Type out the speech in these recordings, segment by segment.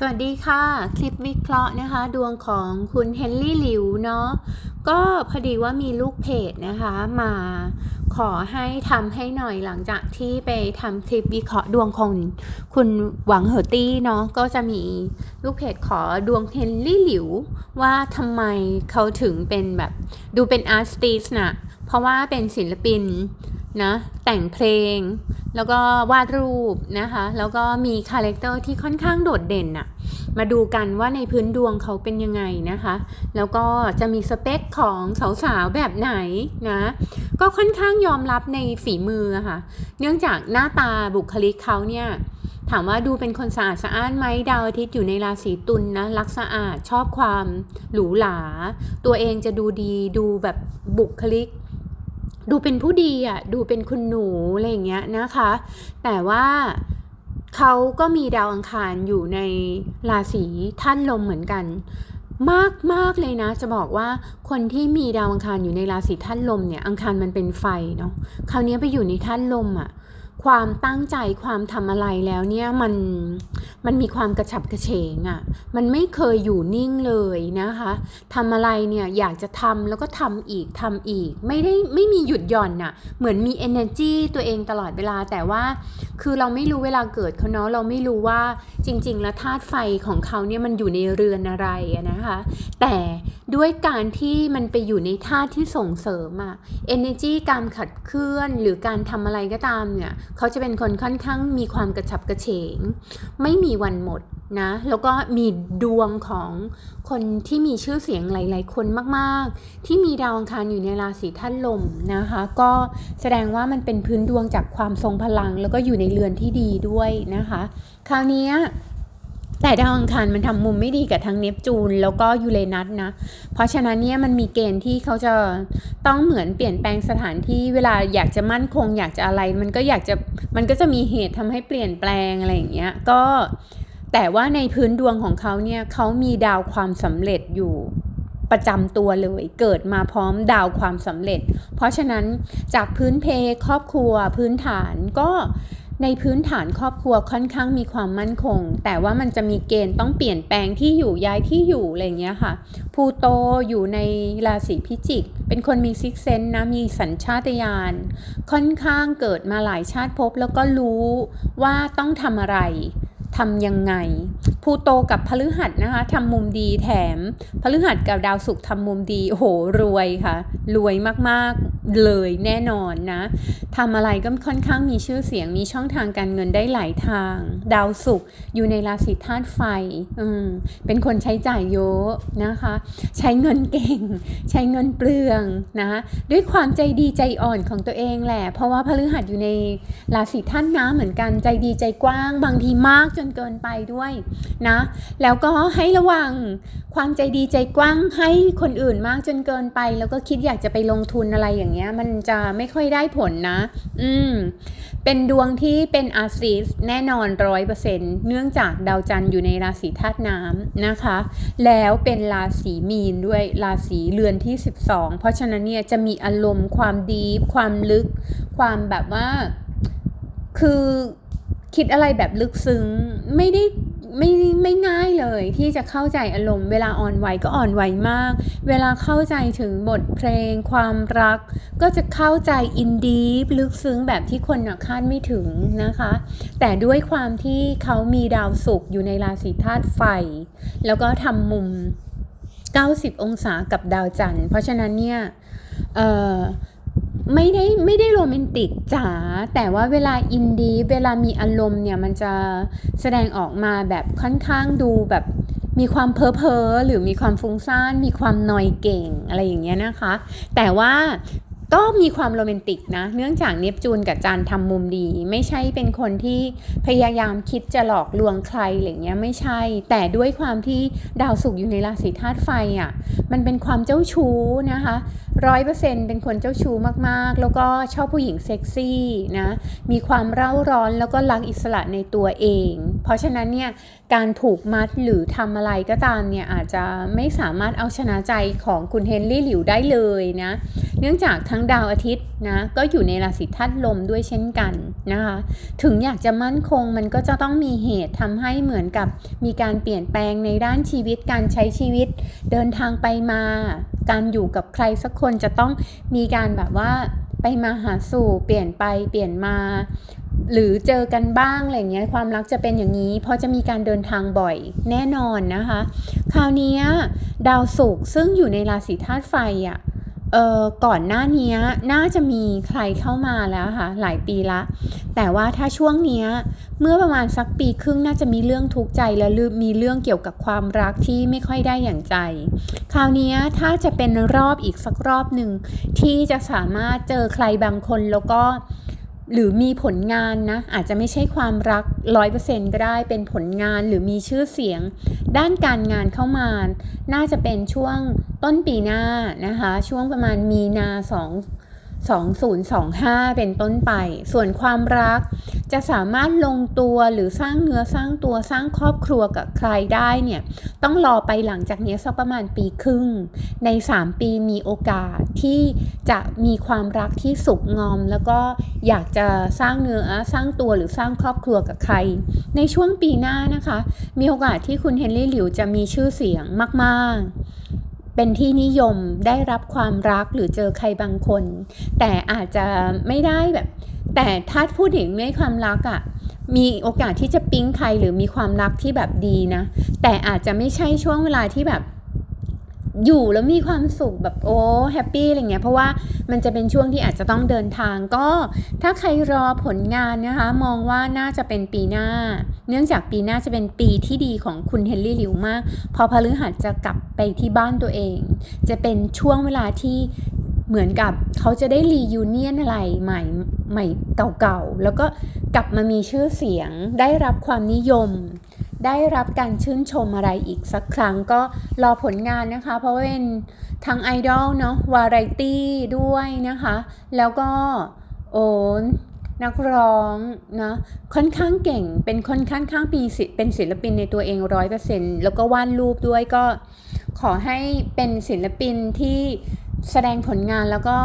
สวัสดีค่ะ คลิปวิเคราะห์นะคะ ดวงของคุณเฮนรี่หลิวเนาะก็พอดีว่ามีลูกเพจนะคะ มาขอให้ทำให้หน่อยหลังจากที่ไปทำคลิปวิเคราะห์ดวงของคุณหวังเหอตี้เนาะก็จะมีลูกเพจขอดวงเฮนรี่หลิว ว่าทำไมเขาถึงเป็นแบบ ดูเป็นอาร์ติสนะเพราะว่าเป็นศิลปิน นะแต่งเพลง แล้วก็วาดรูปนะคะแล้วก็มีคาแรคเตอร์ที่ค่อนข้างโดดเด่นอะมาดูกันว่าในพื้นดวงเขาเป็นยังไงนะคะ แล้วก็จะมีสเปคของสาวๆแบบไหนนะก็ค่อนข้างยอมรับในฝีมือค่ะ เนื่องจากหน้าตาบุคลิกเขาเนี่ยถามว่าดูเป็นคนสะอาดสะอ้านไหมดาวอาทิตย์อยู่ในราศีตุลนนะรักสะอาดชอบความหรูหราตัวเองจะดูดีดูแบบบุคลิก ดูเป็นผู้ดีอะดูเป็นคุณหนูอะไรอย่างเงี้ยนะคะ แต่ว่าเขาก็มีดาวอังคารอยู่ในราศีท่านลมเหมือนกัน มากมากเลยนะ จะบอกว่าคนที่มีดาวอังคารอยู่ในราศีท่านลมเนี่ยอังคารมันเป็นไฟเนาะคราวนี้ไปอยู่ในท่านลมอะ่ะ ความตั้งใจความทำอะไรแล้วเนี่ยมันมันมีความกระฉับกระเฉงอะ่ะมันไม่เคยอยู่นิ่งเลยนะคะทำอะไรเนี่ยอยากจะทำแล้วก็ทำอีกทำอีก ไม่ได้ไม่มีหยุดหย่อนน่ะเหมือนมี energy ตัวเองตลอดเวลาแต่ว่า คือเราไม่รู้เวลาเกิดเขาเนาะเราไม่รู้ว่าจริง ๆ แล้วธาตุไฟของเขาเนี่ยมันอยู่ในเรือนอะไรนะคะ แต่ด้วยการที่มันไปอยู่ในธาตุที่ส่งเสริมอะ energy การขัดเคลื่อนหรือการทำอะไรก็ตามเนี่ยเขาจะเป็นคนค่อนข้างมีความกระฉับกระเฉง ไม่มีวันหมดนะ แล้วก็มีดวงของคนที่มีชื่อเสียงหลาย ๆ คนมาก ๆ ที่มีดาวอังคารอยู่ในราศีท่านลมนะคะ ก็แสดงว่ามันเป็นพื้นดวงจากความทรงพลัง แล้วก็อยู่ในเรือนที่ดีด้วยนะคะ คราวนี้ แต่ดาวอังคารมันทำมุมไม่ดีกับทั้งเนปจูนแล้วก็ยูเรนัสนะ เพราะฉะนั้นเนี่ยมันมีเกณฑ์ที่เขาจะต้องเหมือนเปลี่ยนแปลงสถานที่เวลาอยากจะมั่นคง อยากจะอะไร มันก็อยากจะมันก็จะมีเหตุทำให้เปลี่ยนแปลงอะไรอย่างเงี้ยก็แต่ว่าในพื้นดวงของเขาเนี่ยเขามีดาวความสำเร็จอยู่ประจำตัวเลยเกิดมาพร้อมดาวความสำเร็จ เพราะฉะนั้นจากพื้นเพครอบครัวพื้นฐานก็ ในพื้นฐานครอบครัวค่อนข้างมีความมั่นคง แต่ว่ามันจะมีเกณฑ์ต้องเปลี่ยนแปลงที่อยู่ย้ายที่อยู่อะไรเงี้ยค่ะพูโตอยู่ในราศีพิจิก เป็นคนมีซิกเซนนะมีสัญชาตญาณค่อนข้างเกิดมาหลายชาติพบแล้วก็รู้ว่าต้องทำอะไรทำยังไงพูโตกับพฤหัสนะคะทำมุมดีแถมพฤหัสกับดาวศุกร์ทำมุมดีโอ้โหรวยค่ะ รวยมากๆ เลยแน่นอนนะทำอะไรก็ค่อนข้างมีชื่อเสียงมีช่องทางการเงินได้หลายทาง ดาวศุกร์อยู่ในราศีธาตุไฟอืมเป็นคนใช้จ่ายเยอะนะคะ ใช้เงินเก่ง ใช้เงินเปลืองนะด้วยความใจดีใจอ่อนของตัวเองแหละ เพราะว่าพฤหัสอยู่ในราศีธาตุน้ำเหมือนกันใจดีใจกว้าง บางทีมากจนเกินไปด้วยนะ แล้วก็ให้ระวังความใจดีใจกว้างให้คนอื่นมากจนเกินไป แล้วก็คิดอยากจะไปลงทุนอะไรอย่างเงี้ย มันจะไม่ค่อยได้ผลนะ อืม เป็นดวงที่เป็นอาซีสแน่นอนร้อยเปอร์เซ็นต์เนื่องจากดาวจันทร์อยู่ในราศีธาตุน้ำนะคะ แล้วเป็นราศีมีนด้วยราศีเรือนที่ 12 เพราะฉะนั้นเนี่ยจะมีอารมณ์ความดีความลึก ความแบบว่าคือคิดอะไรแบบลึกซึ้งไม่ได้ ไม่ไม่ง่ายเลยที่จะเข้าใจอารมณ์เวลาอ่อนไหวก็อ่อนไหวมาก เวลาเข้าใจถึงบทเพลง ความรัก ก็จะเข้าใจอินดีฟลึกซึ้งแบบที่คนคาดไม่ถึงนะคะ แต่ด้วยความที่เขามีดาวศุกร์อยู่ในราศีธาตุไฟ แล้วก็ทำมุม 90 องศากับดาวจันทร์เพราะฉะนั้นเนี่ย ไม่ได้ไม่ได้โรแมนติกจ๋าแต่ว่าเวลาอินดีเวลามีอารมณ์เนี่ยมันจะแสดงออกมาแบบค่อนข้างดูแบบมีความเพ้อเพอหรือมีความฟุ้งซ่านมีความนอยเก่งอะไรอย่างเงี้ยนะคะ แต่ว่าก็มีความโรแมนติกนะ เนื่องจากเนปจูนกับจันทำมุมดี ไม่ใช่เป็นคนที่พยายามคิดจะหลอกลวงใครอะไรเงี้ยไม่ใช่ แต่ด้วยความที่ดาวศุกร์อยู่ในราศีธาตุไฟอะ่ะมันเป็นความเจ้าชู้นะคะ ร้อยเปอร์เซ็นเป็นคนเจ้าชู้มากๆ แล้วก็ชอบผู้หญิงเซ็กซี่นะ มีความเร่าร้อนแล้วก็รักอิสระในตัวเอง เพราะฉะนั้นเนี่ยการผูกมัดหรือทำอะไรก็ตามเนี่ยอาจจะไม่สามารถเอาชนะใจของคุณเฮนรี่หลิวได้เลยนะ เนื่องจากทั้งดาวอาทิตย์ นะก็อยู่ในราศีธาตุลมด้วยเช่นกันนะคะถึงอยากจะมั่นคงมันก็จะต้องมีเหตุทำให้เหมือนกับมีการเปลี่ยนแปลงในด้านชีวิตการใช้ชีวิต เดินทางไปมา การอยู่กับใครสักคนจะต้องมีการแบบว่าไปมาหาสู่เปลี่ยนไปเปลี่ยนมา หรือเจอกันบ้างอะไรเงี้ยความรักจะเป็นอย่างนี้ เพราะจะมีการเดินทางบ่อยแน่นอนนะคะ คราวนี้ดาวศุกร์ซึ่งอยู่ในราศีธาตุไฟอะ่ะ เออก่อนหน้านี้น่าจะมีใครเข้ามาแล้วค่ะหลายปีละ แต่ว่าถ้าช่วงนี้เมื่อประมาณสักปีครึ่งน่าจะมีเรื่องทุกข์ใจและมีเรื่องเกี่ยวกับความรักที่ไม่ค่อยได้อย่างใจ คราวนี้ถ้าจะเป็นรอบอีกสักรอบหนึ่งที่จะสามารถเจอใครบางคนแล้วก็ หรือมีผลงานนะอาจจะไม่ใช่ความรักร้อยเปอร์เซ็นก็ได้เป็นผลงานหรือมีชื่อเสียง ด้านการงานเข้ามา น่าจะเป็นช่วงต้นปีหน้านะคะ ช่วงประมาณมีนาสอง 2025 เป็นต้นไป ส่วนความรัก จะสามารถลงตัวหรือสร้างเนื้อสร้างตัวสร้างครอบครัวกับใครได้เนี่ยต้องรอไปหลังจากนี้สักประมาณปีครึ่ง ใน 3 ปีมีโอกาสที่จะมีความรักที่สุกงอม แล้วก็อยากจะสร้างเนื้อสร้างตัวหรือสร้างครอบครัวกับใคร ในช่วงปีหน้านะคะ มีโอกาสที่คุณเฮนรี่หลิวจะมีชื่อเสียงมาก ๆ เป็นที่นิยมได้รับความรักหรือเจอใครบางคน แต่อาจจะไม่ได้แบบ แต่ถ้าพูดถึงเรื่องความรักอะ่ะมีโอกาสที่จะปิ๊งใครหรือมีความรักที่แบบดีนะ แต่อาจจะไม่ใช่ช่วงเวลาที่แบบ อยู่แล้วมีความสุขแบบโอ้แฮปปี้อะไรเงี้ยเพราะว่ามันจะเป็นช่วงที่อาจจะต้องเดินทางก็ ถ้าใครรอผลงานนะคะ มองว่าน่าจะเป็นปีหน้า เนื่องจากปีหน้าจะเป็นปีที่ดีของคุณเฮนรี่หลิวมาก พอพฤหัสจะกลับไปที่บ้านตัวเอง จะเป็นช่วงเวลาที่เหมือนกับเขาจะได้รียูเนียนอะไรใหม่ใหม่เก่าๆ แล้วก็กลับมามีชื่อเสียงได้รับความนิยม ได้รับการชื่นชมอะไรอีกสักครั้งก็รอผลงานนะคะ เพราะเป็นทั้งไอดอลเนาะวาไรตี้ด้วยนะคะ แล้วก็โอนนักร้องนะค่อนข้างเก่งเป็นคนค่อนข้างปีศิเป็นศิลปินในตัวเองร้อยเปอร์เซ็นต์แล้วก็วาดรูปด้วยก็ขอให้เป็นศิลปินที่แสดงผลงานแล้วก็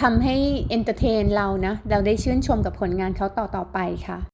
ทำให้เอนเตอร์เทนเรานะ เราได้ชื่นชมกับผลงานเขาต่อ ๆ ไปค่ะ